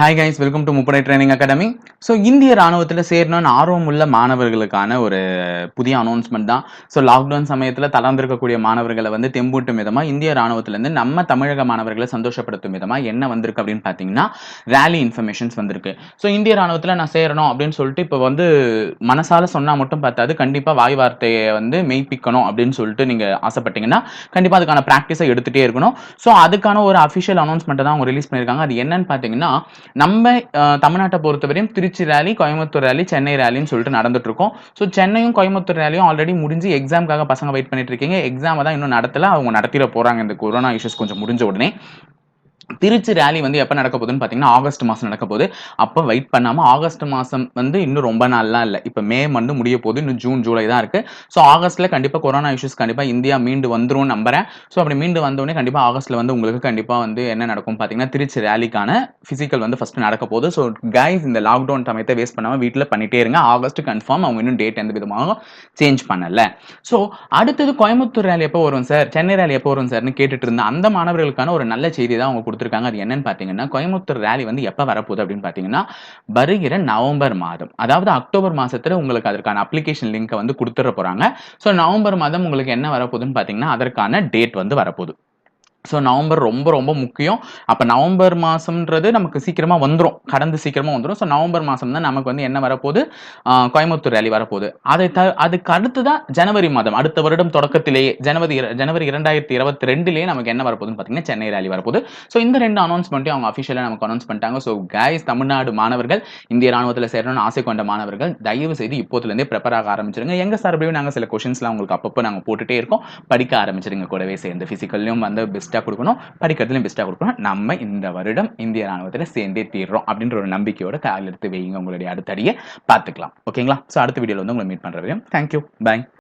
Hi guys welcome to முப்படை training academy so இந்திய ராணுவத்தில் சேரணும்னு ஆர்வம் உள்ள மாணவர்களுக்கான ஒரு புதிய அனௌன்ஸ்மெண்ட் தான். ஸோ லாக்டவுன் சமயத்தில் தளர்ந்திருக்கக்கூடிய மாணவர்களை வந்து தெம்பூட்டும் விதமாக இந்திய ராணுவத்திலேருந்து நம்ம தமிழக மாணவர்களை சந்தோஷப்படுத்தும் விதமாக என்ன வந்திருக்கு அப்படின்னு பார்த்தீங்கன்னா ரேலி இன்ஃபர்மேஷன்ஸ் வந்திருக்கு. ஸோ இந்திய ராணுவத்தில் நான் சேரணும் அப்படின்னு சொல்லிட்டு இப்போ வந்து மனசால சொன்னால் மட்டும் பார்த்தாது கண்டிப்பாக வாய் வார்த்தையை வந்து மெய்ப்பிக்கணும் அப்படின்னு சொல்லிட்டு நீங்கள் ஆசைப்பட்டீங்கன்னா கண்டிப்பாக அதுக்கான ப்ராக்டிஸை எடுத்துகிட்டே இருக்கணும். ஸோ அதுக்கான ஒரு அஃபிஷியல் அனௌன்ஸ்மெண்ட்டை தான் அவங்க ரிலீஸ் பண்ணியிருக்காங்க. அது என்னன்னு பார்த்தீங்கன்னா நம்ம தமிழ்நாட்டை பொறுத்தவரையும் திருச்சி ரேலி கோயம்புத்தூர் ரேலி சென்னை ரேலின்னு சொல்லிட்டு நடந்துட்டு இருக்கோம் ஸோ சென்னையும் கோயம்புத்தூர் ரேலியும் ஆல்ரெடி முடிஞ்சு எக்ஸாம்க்காக பசங்க வெயிட் பண்ணிட்டு இருக்கீங்க எக்ஸாமை தான் இன்னும் நடத்தல. அவங்க நடத்திட போறாங்க. இந்த கொரோனா இஷ்யூஸ் கொஞ்சம் முடிஞ்ச உடனே. திருச்சி ரேலி வந்து எப்போ நடக்க போகுதுன்னு பார்த்தீங்கன்னா ஆகஸ்ட் மாதம் நடக்க போகுது. அப்போ வெயிட் பண்ணாமல் ஆகஸ்ட் மாதம் வந்து இன்னும் ரொம்ப நாள்லாம் இல்லை. இப்போ மே வந்து முடிய போகுது. இன்னும் ஜூன் ஜூலை தான் இருக்குது ஸோ ஆகஸ்ட்டில் கண்டிப்பாக கொரோனா இஷ்யூஸ் கண்டிப்பாக இந்தியா மீண்டு வந்துடும் நம்புறேன். ஸோ அப்படி மீண்டு வந்தோடனே கண்டிப்பாக ஆகஸ்ட்டில் வந்து உங்களுக்கு கண்டிப்பாக வந்து என்ன நடக்கும் பார்த்தீங்கன்னா திருச்சி ரேலிக்கான ஃபிசிக்கல் வந்து ஃபஸ்ட்டு நடக்க போகுது. ஸோ கைஸ் இந்த லாக்டவுன் சமயத்தை வேஸ்ட் பண்ணாமல் வீட்டில் பண்ணிட்டே இருங்க. ஆகஸ்ட் கன்ஃபார்ம் அவங்க இன்னும் டேட் எந்த விதமாக சேஞ்ச் பண்ணலை. ஸோ அடுத்தது கோயம்புத்தூர் ரேலி எப்போ வரும் சார் சென்னை ரேலி எப்போ வரும் சார்னு கேட்டுட்டு இருந்தேன் அந்த மாணவர்களுக்கான ஒரு நல்ல செய்தி தான் அவங்க கொடுத்துருக்காங்க. அது என்னன்னு பார்த்தீங்கன்னா கோயம்புத்தூர் ரேலி வந்து எப்போ வரப்போகுது அப்படின்னு பார்த்தீங்கன்னா வருகிற நவம்பர் மாதம். அதாவது அக்டோபர் மாசத்துல உங்களுக்கு அதற்கான அப்ளிகேஷன் லிங்க்கை வந்து கொடுத்துட போறாங்க. ஸோ நவம்பர் மாதம் உங்களுக்கு என்ன வரப்போகுதுன்னு பார்த்தீங்கன்னா அதற்கான டேட் வந்து வரப்போகுது. ஸோ நவம்பர் ரொம்ப ரொம்ப முக்கியம். அப்போ நவம்பர் மாதம்ன்றது நமக்கு சீக்கிரமாக வந்துடும் கடந்து சீக்கிரமாக வந்துடும் ஸோ நவம்பர் மாதம் தான் நமக்கு வந்து என்ன வரப்போகுது? கோயம்புத்தூர் ரேலி வரப்போகுது. அதை த அதுக்கு அடுத்து தான் ஜனவரி மாதம். அடுத்த வருடம் தொடக்கத்திலேயே ஜனவரி ஜனவரி இரண்டாயிரத்தி இருபத்தி ரெண்டுலேயே நமக்கு என்ன வரப்போகுதுன்னு பார்த்தீங்கன்னா சென்னை ரேலி வரப்போகுது. ஸோ இந்த ரெண்டு அனௌன்ஸ்மெண்ட்டையும் அவங்க அஃபிஷியலாக நமக்கு அனௌன்ஸ் பண்ணிட்டாங்க. ஸோ கைஸ் தமிழ்நாடு மாணவர்கள் இந்திய ராணுவத்தில் சேரணும்னு ஆசை கொண்ட மாணவர்கள் தயவு செய்து இப்போதுலேருந்தே ப்ரிப்பேர் ஆக ஆரம்பிச்சிருங்க. எங்கள் சார்பிலையும் நாங்கள் சில கொஷின்ஸ்லாம் உங்களுக்கு அப்பப்போ நாங்கள் போட்டுட்டே இருக்கோம். படிக்க ஆரம்பிச்சிருங்க கூடவே சேர்ந்து. ஃபிசிக்கல்லையும் வந்து பெஸ்ட்டாக கொடுக்கணும். படிக்கிறதுலையும் பெஸ்ட்டாக கொடுக்கணும். நம்ம இந்த வருடம் இந்திய ராணுவத்தில் சேர்ந்தே தீர்றோம் அப்படின்ற ஒரு நம்பிக்கையோட கால் எடுத்து வைங்க உங்களுடைய அடுத்தடியை. பார்த்துக்கலாம். ஓகேங்களா ஸோ அடுத்த வீடியோவில் வந்து உங்களை மீட் பண்ணுற வரையும் தேங்க்யூ பை